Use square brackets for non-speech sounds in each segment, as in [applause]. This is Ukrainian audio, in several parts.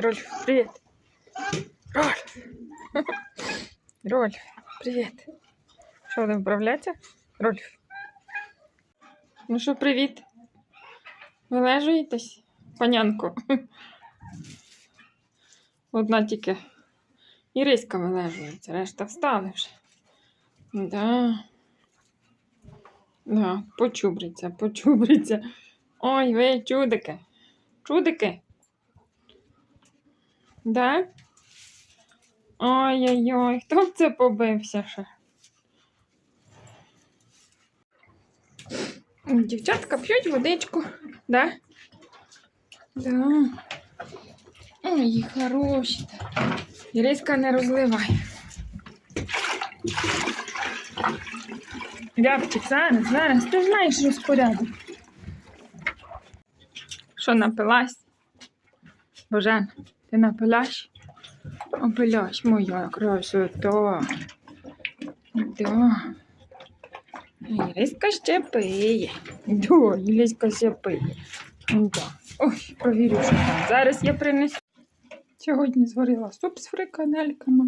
Рольф, привіт. Рольф. [laughs] Рольф, привіт. Що, ви вправляться? Рольф. Ну що, привіт. Вилежуєтесь, панянко? [laughs] Одна тільки Іриська вилежується, решта встали вже. Да. Да, почубриться, почубриться. Ой, ви чудики. Чудики. Да? Ой-ой-ой, хто б це побився ще? Дівчатка п'ють водичку, да? Да. Ой, хороші. Іриська не розливай. Рябчик, зараз, зараз, ти знаєш розпорядок. Що напилась? Божен, ти напиляш? Опиляш, моя красота. Да. Іриська ще пиє. Да, Іриська ще пиє. Да. Ой, провірю, що там. Зараз я принесу. Сьогодні зварила суп з фрикадельками.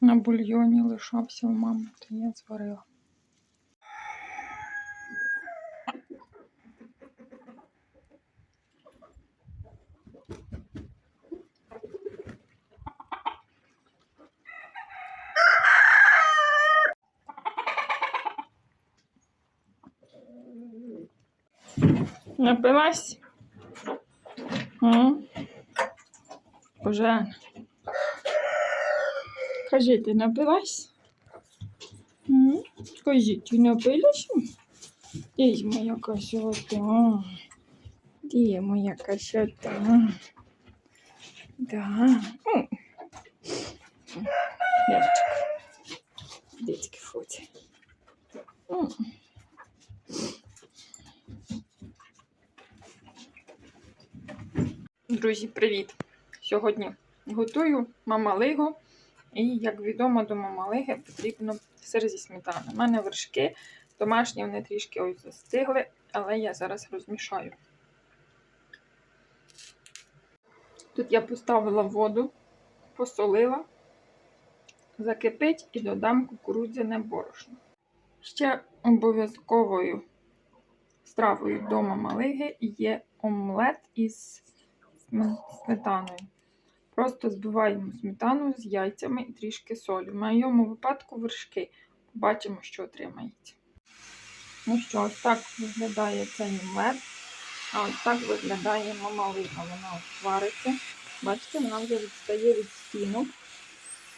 На бульйоні лишався у мами, то я зварила. Напилась? Боже. Кажи, ти напилась? Кажи, ти напилась? Де моя косота? Де моя косота? Да. М. Левчик. Дітки фоті. Друзі, привіт! Сьогодні готую мамалигу. І, як відомо, до мамалиги потрібно сир зі сметани. У мене вершки домашні, вони трішки ось застигли, але я зараз розмішаю. Тут я поставила воду, посолила, закипить і додам кукурудзяне борошно. Ще обов'язковою стравою до мамалиги є омлет із сметаною. Просто збиваємо сметану з яйцями і трішки солі. В моєму випадку вершки. Побачимо, що отримається. Ну що, ось так виглядає цей омлет. А ось так виглядає мамалига. Вона вариться. Бачите, вона вже відстає від стінок.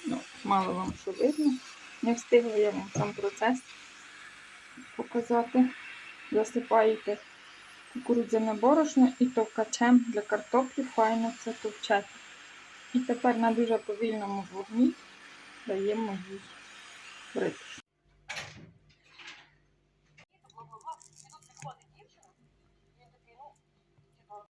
Ну, мало вам що видно. Не встигла я вам сам процес показати. Засипаєте кукурудзяне борошно і товкачем для картоплі файно це товчати. І тепер на дуже повільному вогні даємо їй бритись.